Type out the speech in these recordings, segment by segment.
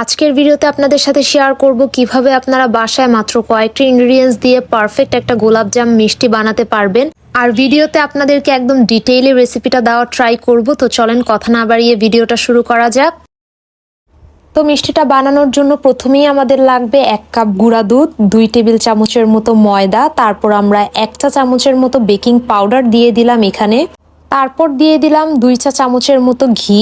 আজকের ভিডিওতে আপনাদের সাথে শেয়ার করব কীভাবে আপনারা বাসায় মাত্র কয়েকটি ইনগ্রিডিয়েন্টস দিয়ে পারফেক্ট একটা গোলাপজাম মিষ্টি বানাতে পারবেন। আর ভিডিওতে আপনাদেরকে একদম ডিটেইলে রেসিপিটা দেওয়ার ট্রাই করব। তো চলেন কথা না বাড়িয়ে ভিডিওটা শুরু করা যাক। তো মিষ্টিটা বানানোর জন্য প্রথমেই আমাদের লাগবে এক কাপ গুঁড়া দুধ, দুই টেবিল চামচের মতো ময়দা, তারপর আমরা এক চা চামচের মতো বেকিং পাউডার দিয়ে দিলাম এখানে। তারপর দিয়ে দিলাম দুই চা চামচের মতো ঘি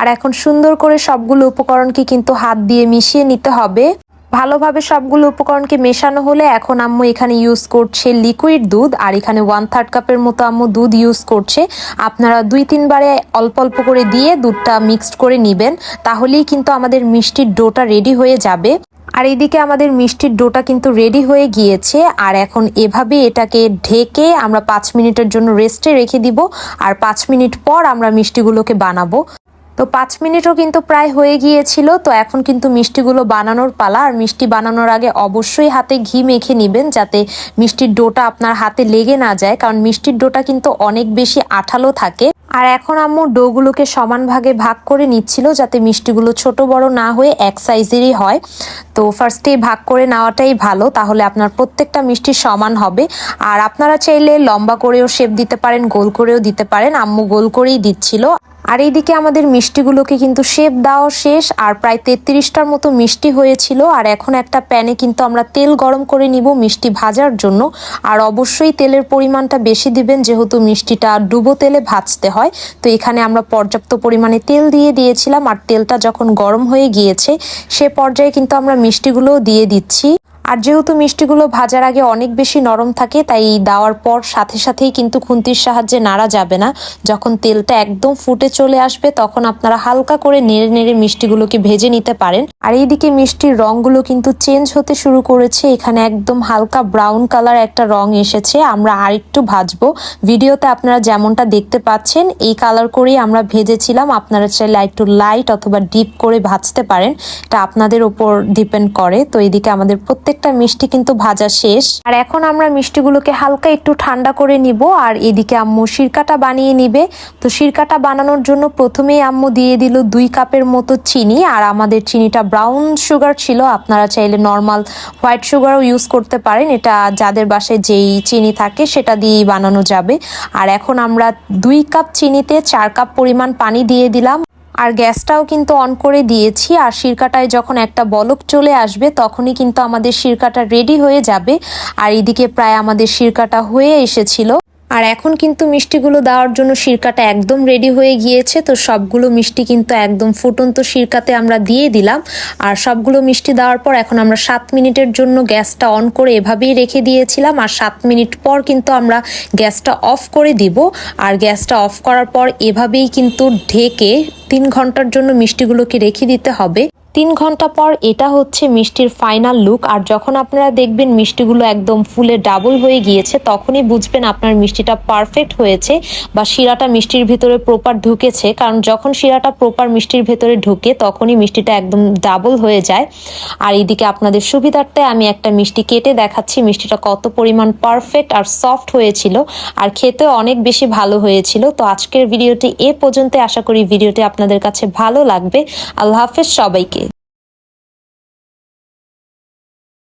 আর এখন সুন্দর করে সবগুলো উপকরণকে কিন্তু হাত দিয়ে মিশিয়ে নিতে হবে। ভালোভাবে সবগুলো উপকরণকে মেশানো হলে এখন আম্মু এখানে ইউজ করছে লিকুইড দুধ, আর এখানে ওয়ান থার্ড কাপের মতো আম্মু দুধ ইউজ করছে। আপনারা দুই তিনবারে অল্প অল্প করে দিয়ে দুধটা মিক্সড করে নেবেন, তাহলেই কিন্তু আমাদের মিষ্টির ডোটা রেডি হয়ে যাবে। আর এইদিকে আমাদের মিষ্টির ডোটা কিন্তু রেডি হয়ে গিয়েছে, আর এখন এভাবে এটাকে ঢেকে আমরা পাঁচ মিনিটের জন্য রেস্টে রেখে দিব, আর পাঁচ মিনিট পর আমরা মিষ্টিগুলোকে বানাবো। তো পাঁচ মিনিটও কিন্তু প্রায় হয়ে গিয়েছিল, তো এখন কিন্তু মিষ্টিগুলো বানানোর পালা। আর মিষ্টি বানানোর আগে অবশ্যই হাতে ঘি মেখে নেবেন যাতে মিষ্টির ডোটা আপনার হাতে লেগে না যায়, কারণ মিষ্টির ডোটা কিন্তু অনেক বেশি আঠালো থাকে। আর এখন আম্মু ডোগুলোকে সমান ভাগে ভাগ করে নিচ্ছিল যাতে মিষ্টিগুলো ছোট বড় না হয়ে এক সাইজেরই হয়। তো ফার্স্টেই ভাগ করে নেওয়াটাই ভালো, তাহলে আপনার প্রত্যেকটা মিষ্টি সমান হবে। আর আপনারা চাইলে লম্বা করেও শেপ দিতে পারেন, গোল করেও দিতে পারেন, আম্মু গোল করেই দিচ্ছিল। আর এইদিকে আমাদের মিষ্টিগুলোকে কিন্তু শেপ দেওয়া শেষ, আর প্রায় তেত্রিশটার মতো মিষ্টি হয়েছিল, আর এখন একটা প্যানে কিন্তু আমরা তেল গরম করে নিব মিষ্টি ভাজার জন্য, আর অবশ্যই তেলের পরিমাণটা বেশি দিবেন, যেহেতু মিষ্টিটা ডুবো তেলে ভাজতে হয়, তো এখানে আমরা পর্যাপ্ত পরিমাণে তেল দিয়ে দিয়েছিলাম, আর তেলটা যখন গরম হয়ে গিয়েছে, সে পর্যায়ে কিন্তু আমরা মিষ্টিগুলোও দিয়ে দিচ্ছি। আর যেহেতু মিষ্টিগুলো ভাজার আগে অনেক বেশি নরম থাকে, তাই দেওয়ার পর সাথে সাথেই কিন্তু খুন্তির সাহায্যে নাড়া যাবে না। যখন তেলটা একদম ফুটে চলে আসবে, তখন আপনারা হালকা করে নেড়ে নেড়ে মিষ্টিগুলোকে ভেজে নিতে পারেন। আর এইদিকে মিষ্টির রঙগুলো কিন্তু চেঞ্জ হতে শুরু করেছে। এখানে একদম হালকা ব্রাউন কালার একটা রং এসেছে। আমরা আরেকটু ভাজবো। ভিডিওতে আপনারা যেমনটা দেখতে পাচ্ছেন, এই কালার করেই আমরা ভেজেছিলাম। আপনারা চাইলে একটু লাইট অথবা ডিপ করে ভাজতে পারেন। এটা আপনাদের ওপর ডিপেন্ড করে। তো এদিকে আমাদের প্রত্যেকটা মিষ্টি কিন্তু ভাজা শেষ। আর এখন আমরা মিষ্টিগুলোকে হালকা একটু ঠান্ডা করে নিব, আর এদিকে আম্মু সিরকাটা বানিয়ে নিবে। তো সিরকাটা বানানোর জন্য প্রথমেই আম্মু দিয়ে দিল দুই কাপের মতো চিনি, আর আমাদের চিনিটা ব্রাউন সুগার ছিল, আপনারা চাইলে নর্মাল হোয়াইট সুগারও ইউজ করতে পারেন। এটা যাদের বাসায় যেই চিনি থাকে, সেটা দিয়েই বানানো যাবে। আর এখন আমরা দুই কাপ চিনিতে চার কাপ পরিমাণ পানি দিয়ে দিলাম। আর গ্যাসটাও কিন্তু অন করে দিয়েছি, আর শিরকাটায় যখন একটা বলক চলে আসবে, তখনই কিন্তু আমাদের শিরকাটা রেডি হয়ে যাবে। আর এদিকে প্রায় আমাদের শিরকাটা হয়ে এসেছিল। আর এখন কিন্তু মিষ্টিগুলো দেওয়ার জন্য সিরকাটা একদম রেডি হয়ে গিয়েছে, তো সবগুলো মিষ্টি কিন্তু একদম ফুটন্ত সিরকাতে আমরা দিয়ে দিলাম। আর সবগুলো মিষ্টি দেওয়ার পর এখন আমরা সাত মিনিটের জন্য গ্যাসটা অন করে এভাবেই রেখে দিয়েছিলাম, আর সাত মিনিট পর কিন্তু আমরা গ্যাসটা অফ করে দিব। আর গ্যাসটা অফ করার পর এভাবেই কিন্তু ঢেকে তিন ঘণ্টার জন্য মিষ্টিগুলোকে রেখে দিতে হবে। তিন ঘণ্টা পর এটা হচ্ছে মিষ্টির ফাইনাল লুক আর যখন আপনারা দেখবেন মিষ্টিগুলো একদম ফুলে ডাবল হয়ে গিয়েছে, তখনই বুঝবেন আপনার মিষ্টিটা পারফেক্ট হয়েছে বা শিরাটা মিষ্টির ভিতরে প্রপার ঢুকেছে। কারণ যখন শিরাটা প্রপার মিষ্টির ভেতরে ঢুকে, তখনই মিষ্টিটা একদম ডাবল হয়ে যায়। আর এদিকে আপনাদের সুবিধার্থে আমি একটা মিষ্টি কেটে দেখাচ্ছি, মিষ্টিটা কত পরিমাণ পারফেক্ট আর সফট হয়েছিল, আর খেতে অনেক বেশি ভালো হয়েছিল। তো আজকের ভিডিওটি এ পর্যন্ত আশা করি ভিডিওটি আপনাদের কাছে ভালো লাগবে। আল্লাহ হাফেজ সবাইকে।